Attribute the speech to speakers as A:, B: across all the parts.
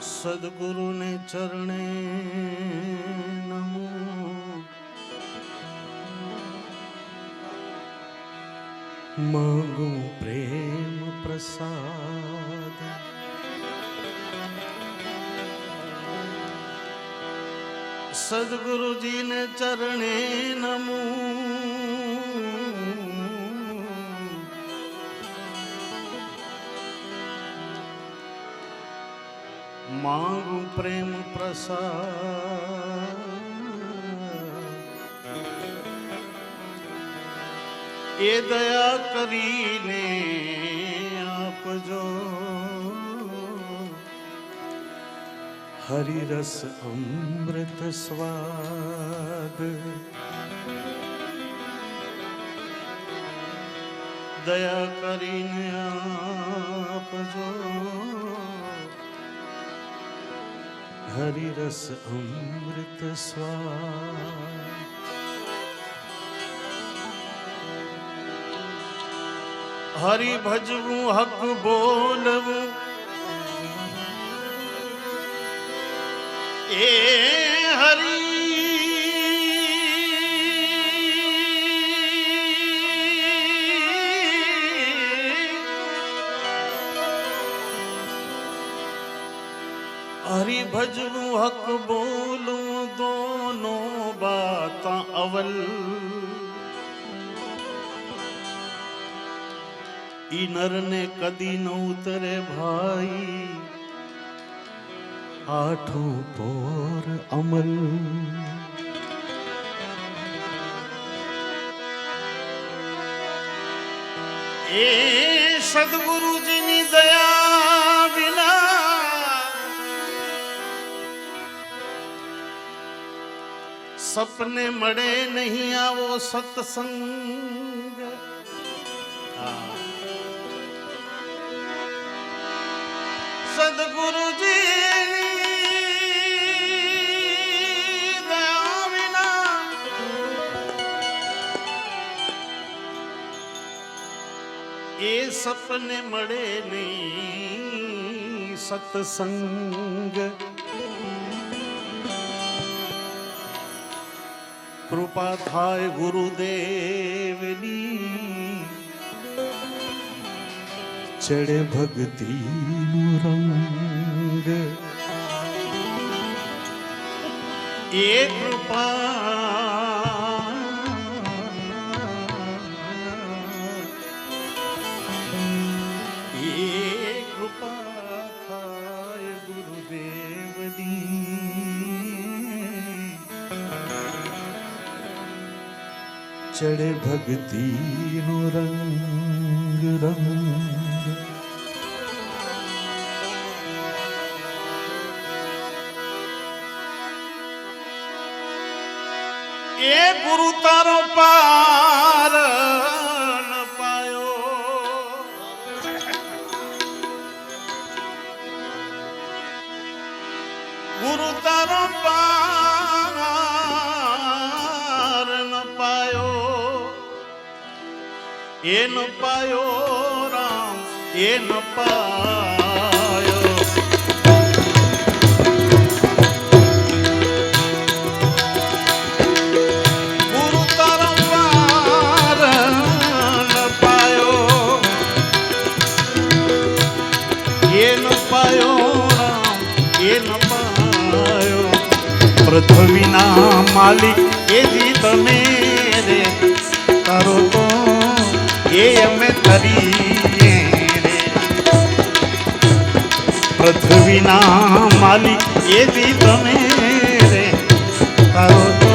A: સદગુરુને ચરણે નમો. માગું પ્રેમ પ્રસાદ. સદગુરુજીને ચરણે નમો. મારું પ્રેમ પ્રસાદ એ દયા કરીને આપજો હરિરસ અમૃત સ્વાદ દયા કરીને આપજો હરિરસ અમૃત સ્વાદ હરિ ભજવું હક બોલવું હરિ ભજવું હક બોલું દોનો બાત અવલ ઈ નરને કદી ન ઉતરે ભાઈ આઠું પોર અમલ એ સદગુરુજીની દયા વિના સપને મળે નહીં આવો સત્સંગ સદગુરુજી દયા વિના એ સપને મળે કૃપા થાય ગુરુદેવની. ચડે ભક્તિ રંગ. એ કૃપા ચડે ભક્તિનો રંગ રંગ એ ગુરુ તારો પાર એ ન પાયો. રામ એન પાયો. પૃથ્વીના માલિક એ જી તમે પૃથ્વીના માલિક એવી તમે રે તારો તો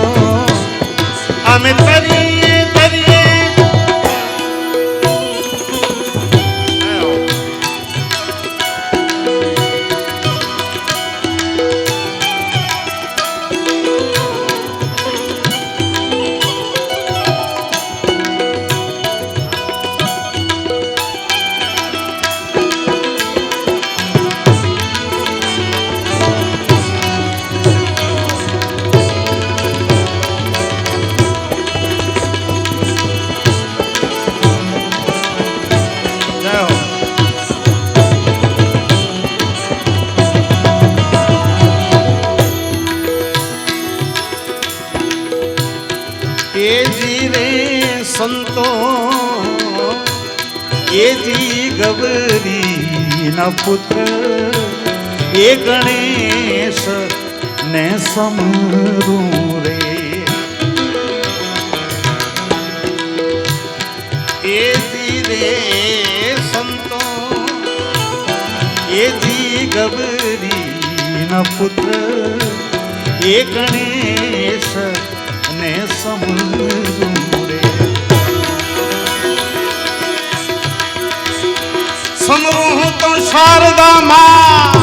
A: અમે તરીએ સંતો, એ જી ગબરીના પુત્ર, એ ગણેશ ને સમરું રે. એ જી રે સંતો, એ જી ગબરીના પુત્ર, એ ગણેશ ને સમરું રે સમરું તો શારદામાં એ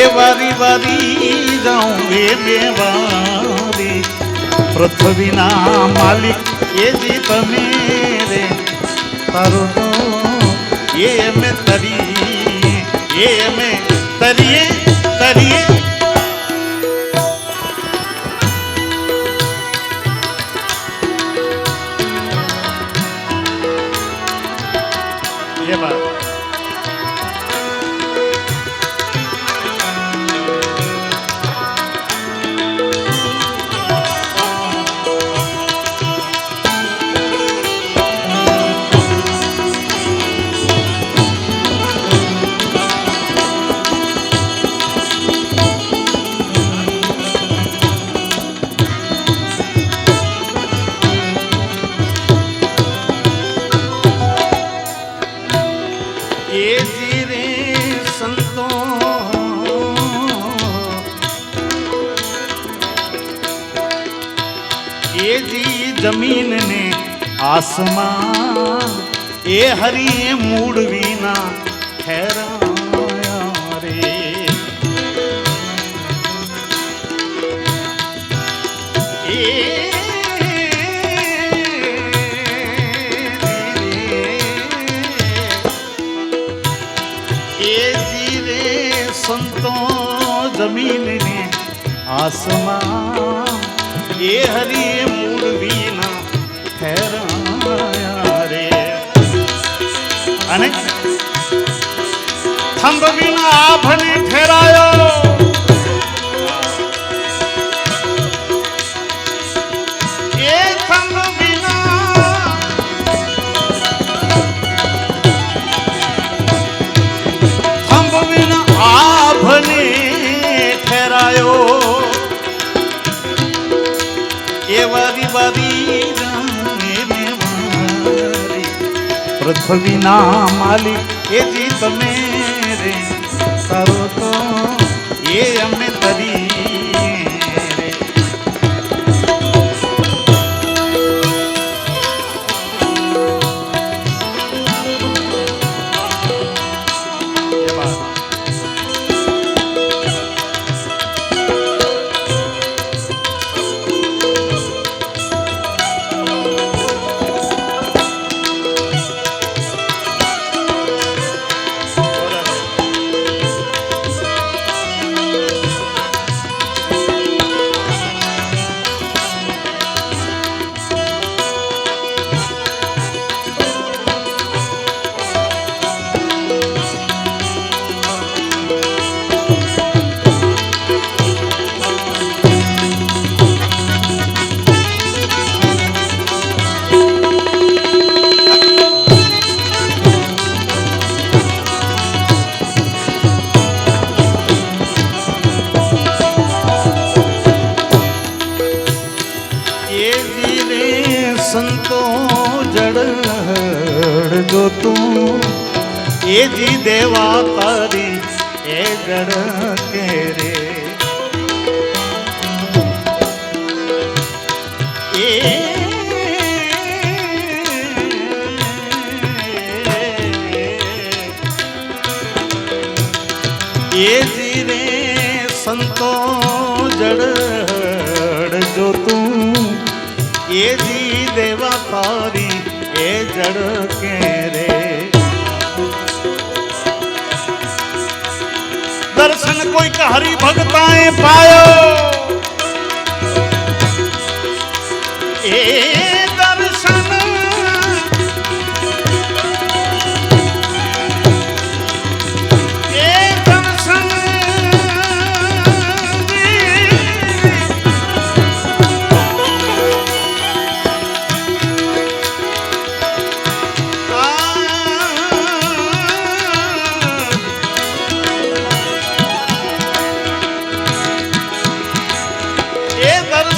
A: એ વારી વારી જાઉં એ બે વારી. પૃથ્વીના માલિક એ જી તમે રે. તારું તો એ અમે તરી એ અમે તરીએ તરીએ. આસમાન એ હરી મૂળ વિના ઠેરાયા રે. એ સંતો જમીન ને આસમાન એ હરી થંભ વિના આભને ઠેરાયો એ થંભ વિના થંભ વિના આભને ઠેરાયો એ વારી માલિક એથી તમે રે તારો તો એ અમે તરી જો તું. એ જી દેવા પરી એ ગણ કે રે. એ એ જીરે સંતો જડ જો તું. એ જી દેવા તારી, એ જડ કે દર્શન કોઈક હરિભગતાએ પાયો. એ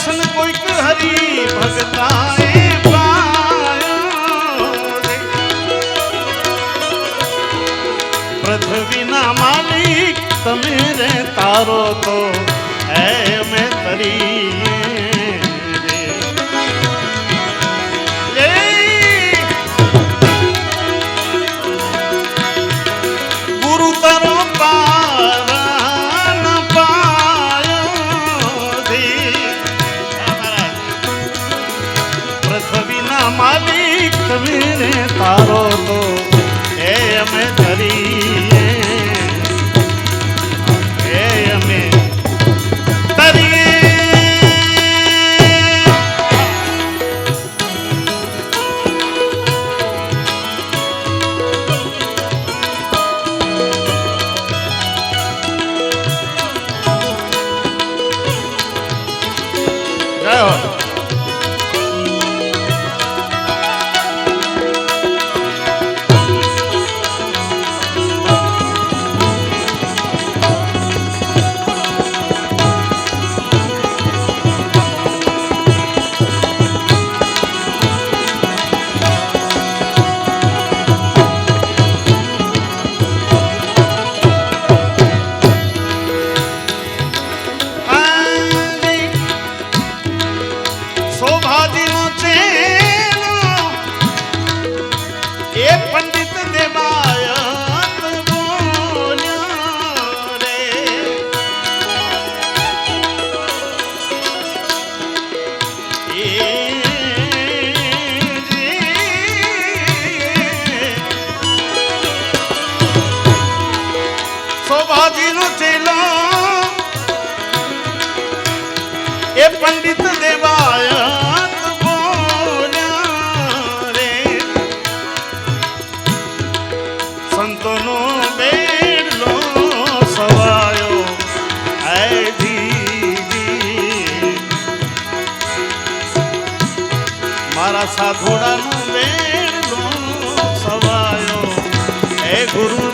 A: દર્શન કોઈક હરી ભગતાએ પૃથ્વીના માલિક તમે રે તારો તો હે મેં તરી સંતનો બેડલો સવાયો મારા સાધોડાનું બેડલો સવાયો હે ગુરુ